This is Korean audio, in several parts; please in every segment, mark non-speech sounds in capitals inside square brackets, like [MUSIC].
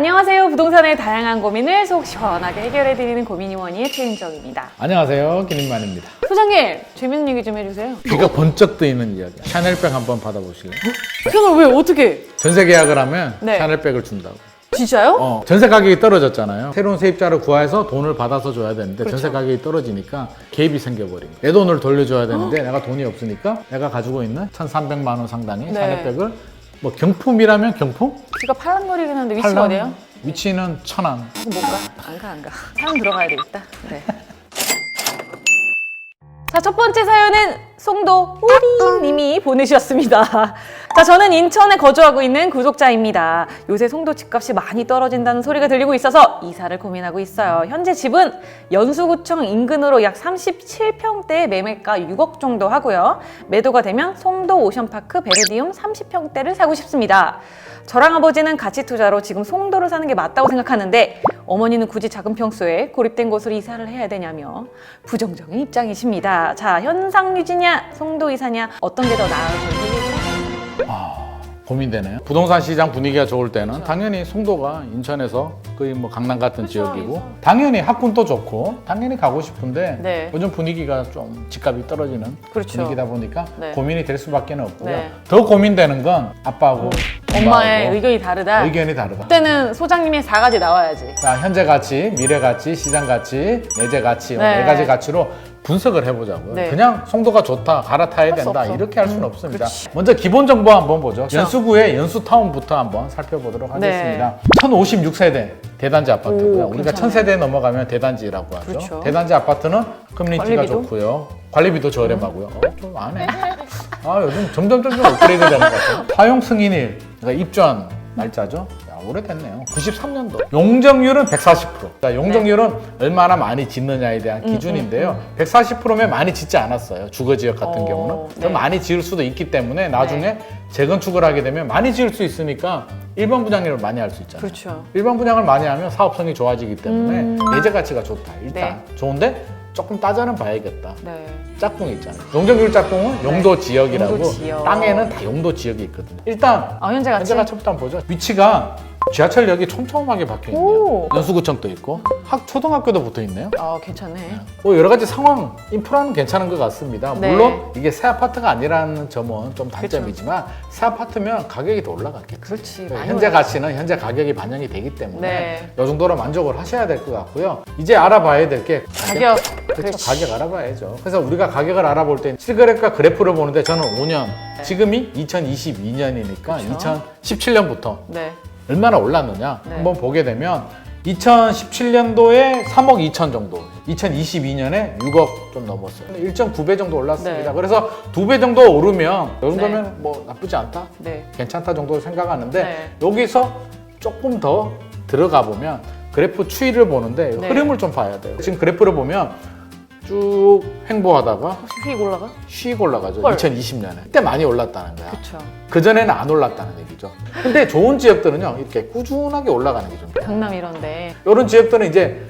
안녕하세요. 부동산의 다양한 고민을 속 시원하게 해결해드리는 고민이원이의 최인정입니다. 안녕하세요. 김인만입니다. 소장님, 재밌는 얘기 좀 해주세요. 귀가 번쩍 뜨이는 이야기. 샤넬백 한번 받아보실래요? 저는 왜, 어떻게? 전세 계약을 하면 네. 샤넬백을 준다고. 진짜요? 어, 전세 가격이 떨어졌잖아요. 새로운 세입자를 구해서 돈을 받아서 줘야 되는데 그렇죠. 전세 가격이 떨어지니까 개입이 생겨버린 거예요. 내 돈을 돌려줘야 되는데 내가 돈이 없으니까 내가 가지고 있는 1,300만 원 상당의 네. 샤넬백을 뭐 경품이라면 경품? 귀가 팔랑거리긴 한데 위치가 팔랑- 어디예요? 위치는 천안. 못 가? 안 가, 안 가. 사람 들어가야 되겠다. 네. 자, 첫 번째 사연은 송도 우리님이 보내주셨습니다. 자, 저는 인천에 거주하고 있는 구독자입니다. 요새 송도 집값이 많이 떨어진다는 소리가 들리고 있어서 이사를 고민하고 있어요. 현재 집은 연수구청 인근으로 약 37평대 매매가 6억 정도 하고요. 매도가 되면 송도 오션파크 베르디움 30평대를 사고 싶습니다. 저랑 아버지는 가치 투자로 지금 송도를 사는 게 맞다고 생각하는데 어머니는 굳이 작은 평수에 고립된 곳으로 이사를 해야 되냐며 부정적인 입장이십니다. 자, 현상 유지냐, 송도 이사냐, 어떤 게 더 나을지 얘기해 고민되네요. 부동산 시장 분위기가 좋을 때는 당연히 송도가 인천에서 거의 뭐 강남 같은 그렇죠, 지역이고 인천. 당연히 학군도 좋고 당연히 가고 싶은데 네. 요즘 분위기가 좀 집값이 떨어지는 그렇죠. 분위기다 보니까 네. 고민이 될 수밖에 없고요. 네. 더 고민되는 건 아빠하고 엄마의 엄마하고 의견이 다르다. 의견이 다르다. 그때는 소장님의 4가지 나와야지. 자, 현재 가치, 미래 가치, 시장 가치, 내재 가치 네. 네 가지 가치로 분석을 해보자고요. 네. 그냥 송도가 좋다, 갈아타야 된다 없어. 이렇게 할 수는 없습니다. 그렇지. 먼저 기본 정보 한번 보죠. 그렇죠. 연수구의 연수타운부터 한번 살펴보도록 네. 하겠습니다. 1056세대 대단지 아파트고요. 오, 우리가 괜찮아요. 1000세대 넘어가면 대단지라고 하죠. 그렇죠. 대단지 아파트는 커뮤니티가 관리비도? 음. 좋고요. 관리비도 저렴하고요. 어, 좀 안 해. 아, 요즘 점점 점점 업그레이드 되는 것 같아요. 사용 승인일, 그러니까 입주한 날짜죠. 야, 오래됐네요. 93년도. 용적률은 140%. 자, 용적률은 네. 얼마나 많이 짓느냐에 음, 대한 기준인데요. 140%면 많이 짓지 않았어요. 주거 지역 같은 어, 경우는. 네. 더 많이 지을 수도 있기 때문에 나중에 재건축을 하게 되면 많이 지을 수 있으니까 일반 분양률을 많이 할 수 있잖아요. 그렇죠. 일반 분양을 많이 하면 사업성이 좋아지기 때문에 음. 내재 가치가 좋다. 일단 좋은데 조금 따져는 봐야겠다. 네. 짝꿍이 있잖아요. 용적률 짝꿍은 용도 지역이라고 용도 지역. 땅에는 다 용도 지역이 있거든요. 일단 아, 현재 가치? 현재 가치부터 한번 보죠. 위치가 지하철역이 촘촘하게 박혀 있네요. 오. 연수구청도 있고 학 초등학교도 붙어 있네요. 아, 괜찮네. 뭐 여러 가지 상황 인프라는 괜찮은 것 같습니다. 네. 물론 이게 새 아파트가 아니라는 점은 좀 단점이지만 새 아파트면 가격이 더 올라갔겠죠. 그렇지. 네, 많이 현재 올라갔지. 가치는 현재 가격이 반영이 되기 때문에 네. 이 정도로 만족을 하셔야 될 것 같고요. 이제 알아봐야 될 게 가격. 그렇죠. 그렇지. 가격 알아봐야죠. 그래서 우리가 가격을 알아볼 때 실거래가 그래프를 보는데 저는 5년, 지금이 2022년이니까 그렇죠. 2017년부터 네. 얼마나 올랐느냐 네. 한번 보게 되면 2017년도에 3억 2천 정도, 2022년에 6억 좀 넘었어요. 1.9배 정도 올랐습니다. 네. 그래서 두 배 정도 오르면 이 정도면 뭐 나쁘지 않다, 네. 괜찮다 정도 생각하는데 네. 여기서 조금 더 들어가 보면 그래프 추이를 보는데 네. 흐름을 좀 봐야 돼요. 지금 그래프를 보면 쭉 횡보하다가 혹시 휙 올라가? 쉬고 올라가죠. 헐. 2020년에. 그때 많이 올랐다는 거야. 그렇죠. 그전에는 안 올랐다는 얘기죠. 근데 좋은 지역들은요, 이렇게 꾸준하게 올라가는 게 좀. 강남 이런데. 이런 지역들은 이제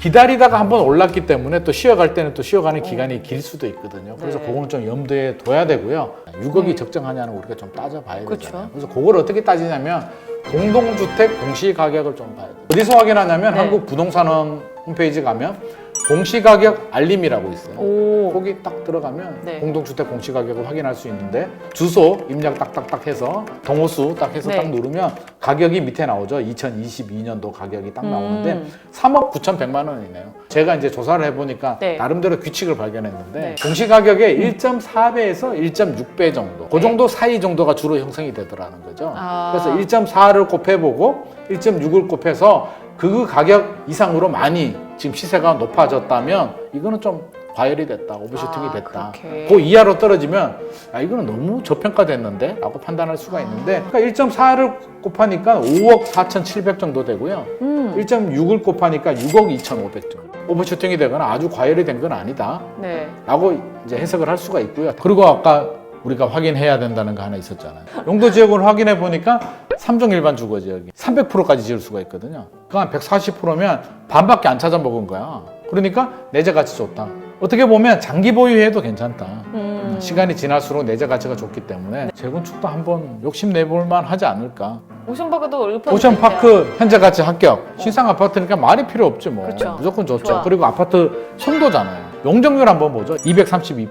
기다리다가 한번 올랐기 때문에 또 쉬어갈 때는 또 쉬어가는 기간이 길 수도 있거든요. 그래서 네. 그거는 좀 염두에 둬야 되고요. 6억이 네. 적정하냐는 우리가 좀 따져봐야 그쵸. 되잖아요. 그래서 그걸 어떻게 따지냐면 공동주택 공시가격을 좀 봐야 돼요. 어디서 확인하냐면 네. 한국 부동산원 홈페이지 가면 공시가격 알림이라고 있어요. 오. 거기 딱 들어가면 네. 공동주택 공시가격을 확인할 수 있는데 주소 입력 딱딱딱 해서 동호수 딱 해서 네. 딱 누르면 가격이 밑에 나오죠. 2022년도 가격이 딱 나오는데 음. 3억 9,100만 원이네요. 제가 이제 조사를 해보니까 네. 나름대로 규칙을 발견했는데 네. 공시가격의 1.4배에서 1.6배 정도 그 정도 사이 정도가 주로 형성이 되더라는 거죠. 아. 그래서 1.4를 곱해보고 1.6을 곱해서 그 가격 이상으로 많이 지금 시세가 높아졌다면 이거는 좀 과열이 됐다, 오버슈팅이 아, 됐다. 그렇게. 그 이하로 떨어지면 아 이거는 너무 저평가됐는데 라고 판단할 수가 있는데 아. 그러니까 1.4를 곱하니까 5억 4,700 정도 되고요. 음. 1.6을 곱하니까 6억 2,500 정도. 오버슈팅이 되거나 아주 과열이 된 건 아니다. 네. 라고 이제 해석을 할 수가 있고요. 그리고 아까 우리가 확인해야 된다는 거 하나 있었잖아요. 용도 지역을 확인해 보니까 삼종 일반 주거 지역이 300%까지 지을 수가 있거든요. 그한 140%면 반밖에 안 찾아 먹은 거야. 그러니까 내재 가치 좋다. 어떻게 보면 장기 보유해도 괜찮다. 음. 시간이 지날수록 내재 가치가 좋기 때문에 재건축도 한번 욕심 내볼 만 하지 않을까. 오션파크도 1% 오션파크 현재 가치 합격. 신상 아파트니까 말이 필요 없지 뭐. 그렇죠. 무조건 좋죠. 좋아. 그리고 아파트 송도잖아요. 용적률 한번 보죠. 232%.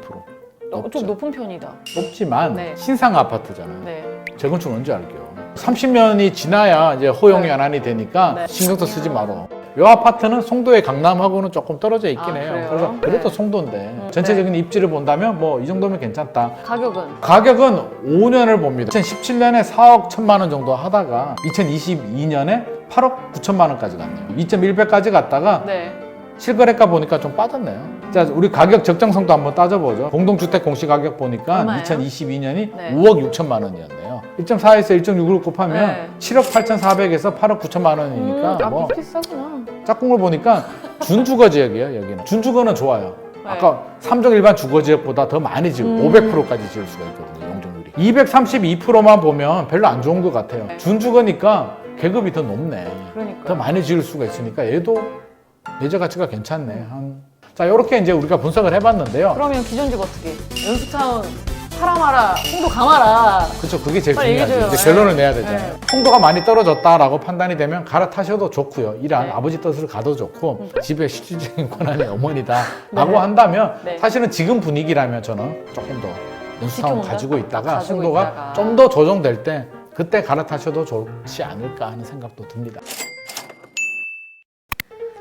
어, 좀 높은 편이다. 높지만 네. 신상 아파트잖아요. 네. 재건축 언제 할게요? 30년이 지나야 이제 허용 네. 연한이 되니까 네. 신경 도 쓰지 마라. 이 아파트는 송도의 강남하고는 조금 떨어져 있긴 아, 해요. 그래요? 그래서 그래도 네. 송도인데 음, 전체적인 입지를 본다면 뭐 이 정도면 괜찮다. 가격은 가격은 5년을 봅니다. 2017년에 4억 1천만 원 정도 하다가 2022년에 8억 9천만 원까지 갔네요. 2.1배까지 갔다가 네. 실거래가 보니까 좀 빠졌네요. 자, 우리 가격 적정성도 한번 따져보죠. 공동주택 공시가격 보니까 얼마예요? 2022년이 네. 5억 6천만 원이었네요. 1.4에서 1.6을 곱하면 네. 7억 8,400에서 8억 9천만 원이니까 음, 아, 뭐 비싸구나. 짝꿍을 보니까 준주거 지역이에요, 여기는. 준주거는 좋아요. 네. 아까 삼종 일반 주거 지역보다 더 많이 지을 음. 500%까지 지을 수가 있거든요, 용적률이. 232%만 보면 별로 안 좋은 것 같아요. 네. 준주거니까 계급이 더 높네. 그러니까. 더 많이 지을 수가 있으니까 얘도 예제 가치가 괜찮네. 한... 자, 이렇게 이제 우리가 분석을 해봤는데요. 그러면 기존 집 어떻게? 연수타운 팔아마라, 홍도 가마라. 그렇죠. 그게 제일 빨리 중요하죠. 얘기해줘요. 이제 결론을 네. 내야 되잖아요. 네. 송도가 많이 떨어졌다라고 판단이 되면 갈아타셔도 좋고요. 이란 네. 아버지 뜻을 가도 좋고 집에 실질적인 [LAUGHS] 권한이 [LAUGHS] 어머니다라고 네. 한다면 네. 사실은 지금 분위기라면 저는 조금 더 연수타운 지켜본다? 가지고 있다가 가지고 있다가. 좀 더 조정될 때 그때 갈아타셔도 좋지 않을까 하는 생각도 듭니다.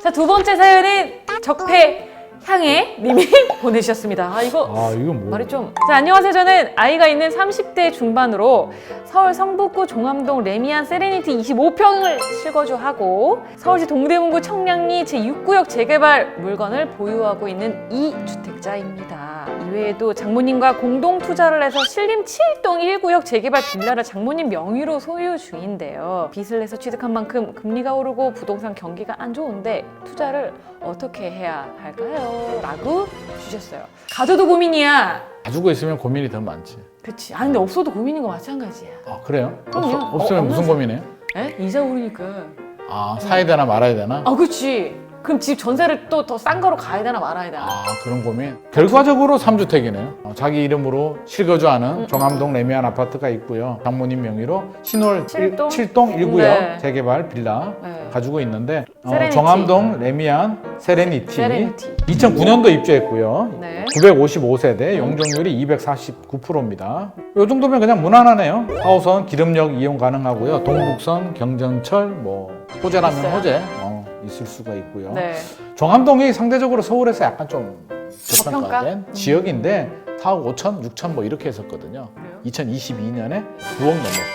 자, 두 번째 사연은 적폐 향해 님이 [LAUGHS] 보내주셨습니다. 아, 이거 아, 이건 뭐. 말이 좀. 자, 안녕하세요. 저는 아이가 있는 30대 중반으로 서울 성북구 종암동 레미안 세레니티 25평을 실거주하고 서울시 동대문구 청량리 제6구역 재개발 물건을 보유하고 있는 이 주택자입니다. 이외에도 장모님과 공동 투자를 해서 신림 7동 1구역 재개발 빌라를 장모님 명의로 소유 중인데요. 빚을 내서 취득한 만큼 금리가 오르고 부동산 경기가 안 좋은데 투자를 어떻게 해야 할까요? 라고 주셨어요. 가져도 고민이야. 가지고 있으면 고민이 더 많지. 그치. 아, 근데 없어도 고민인 거 마찬가지야. 아, 그래요? 그럼요. 없, 없으면 어, 무슨 없는 고민해요? 에? 이자 오르니까. 아, 사야 되나 말아야 되나? 아, 그치. 그럼 집 전세를 또 더 싼 거로 가야 되나 말아야 되나. 아 그런 고민. 결과적으로 3주택이네요. 어, 자기 이름으로 실거주하는 음. 종암동 레미안 아파트가 있고요. 장모님 명의로 신월 칠동? 7동 1구역 네. 재개발 빌라 네. 가지고 있는데 어, 세레니티. 종암동 레미안 세레니티, 세레니티. 2009년도 입주했고요. 네. 955세대 용적률이 249%입니다. 이 정도면 그냥 무난하네요. 4호선 기름역 이용 가능하고요. 동북선, 경전철, 뭐 호재라면 있어요? 호재 어, 있을 수가 있고요. 네. 종암동이 상대적으로 서울에서 약간 좀 저평가? 저평가된 음. 지역인데 4억 5천, 6천 뭐 이렇게 했었거든요. 그래요? 2022년에 9억 넘었어요.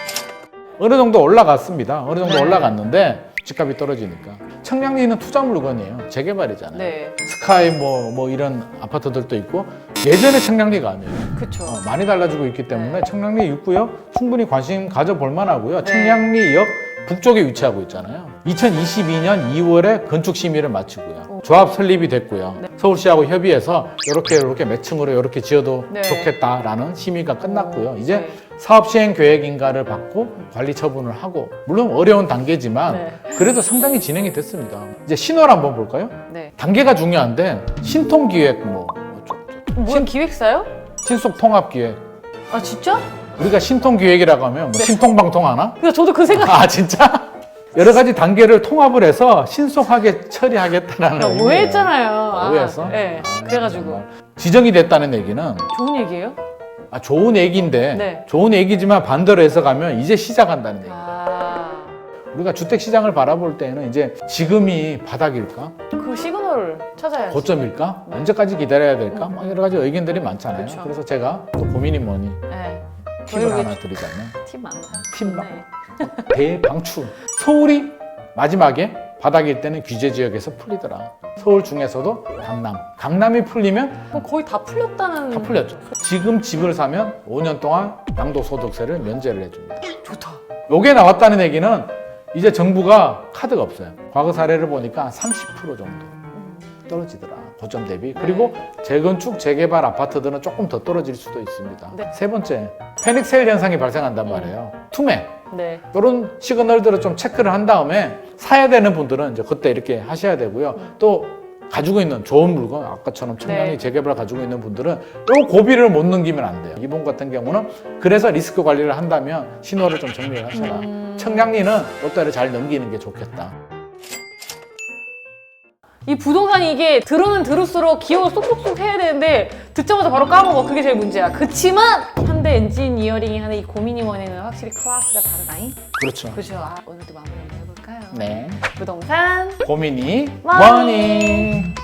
어느 정도 올라갔습니다. 어느 정도 네. 올라갔는데 집값이 떨어지니까. 청량리는 투자 물건이에요. 재개발이잖아요. 네. 스카이 뭐, 뭐 이런 아파트들도 있고 예전에 청량리가 아니에요. 그쵸. 어, 많이 달라지고 있기 때문에 네. 청량리 6구역 충분히 관심 가져볼 만하고요. 네. 청량리역 북쪽에 위치하고 있잖아요. 2022년 2월에 건축 심의를 마치고요. 오. 조합 설립이 됐고요. 네. 서울시하고 협의해서 이렇게 이렇게 몇 층으로 이렇게 지어도 네. 좋겠다라는 심의가 끝났고요. 이제 네. 사업 시행 계획 인가를 받고 관리 처분을 하고 물론 어려운 단계지만 네. 그래도 상당히 진행이 됐습니다. 이제 신월 한번 볼까요? 네. 단계가 중요한데 신통 기획 뭐뭐 기획사요? 신속 통합 기획 아, 진짜? 우리가 신통 기획이라고 하면 뭐 네. 신통방통 하나? 그래서 저도 그 생각. 아 진짜? 여러 가지 단계를 통합을 해서 신속하게 처리하겠다라는 나 의미예요. 오해했잖아요. 아, 오해했어? 네. 아, 그래가지고. 지정이 됐다는 얘기는 좋은 얘기예요? 아, 좋은 얘기인데 네. 좋은 얘기지만 반대로 해석하면 이제 시작한다는 얘기. 아. 우리가 주택 시장을 바라볼 때는 이제 지금이 바닥일까? 그 시그널을 찾아야지. 고점일까? 네. 언제까지 기다려야 될까? 막 여러 가지 의견들이 많잖아요. 그쵸. 그래서 제가 또 고민이 뭐니 네. 팁을 저희 하나 드리자면 팁 많다. 팁 많- 네. [LAUGHS] 대방출. 서울이 마지막에 바닥일 때는 규제 지역에서 풀리더라. 서울 중에서도 강남. 강남이 풀리면 그럼 거의 다 풀렸다는. 다 풀렸죠. 지금 집을 사면 5년 동안 양도소득세를 면제를 해줍니다. 좋다. 요게 나왔다는 얘기는 이제 정부가 카드가 없어요. 과거 사례를 보니까 한 30% 정도 떨어지더라. 고점 대비. 그리고 재건축, 재개발 아파트들은 조금 더 떨어질 수도 있습니다. 네. 세 번째, 패닉 세일 현상이 발생한단 말이에요. 투매. 네. 이런 시그널들을 좀 체크를 한 다음에 사야 되는 분들은 이제 그때 이렇게 하셔야 되고요. 또 가지고 있는 좋은 물건 아까처럼 청량리 네. 재개발 가지고 있는 분들은 요 고비를 못 넘기면 안 돼요. 이분 같은 경우는 그래서 리스크 관리를 한다면 신호를 좀 정리를 하셔라. 음. 청량리는 롯데를 잘 넘기는 게 좋겠다. 이 부동산이 이게 들으면 들을수록 기억을 쏙쏙쏙 해야 되는데 듣자마자 바로 까먹어 그게 제일 문제야 그치만 현대 엔지니어링이 하는 이 고미니원에는 확실히 클래스가 다르다잉 그렇죠. 그죠 아, 오늘도 마무리 한번 해볼까요? 네. 부동산 고민이. 머니.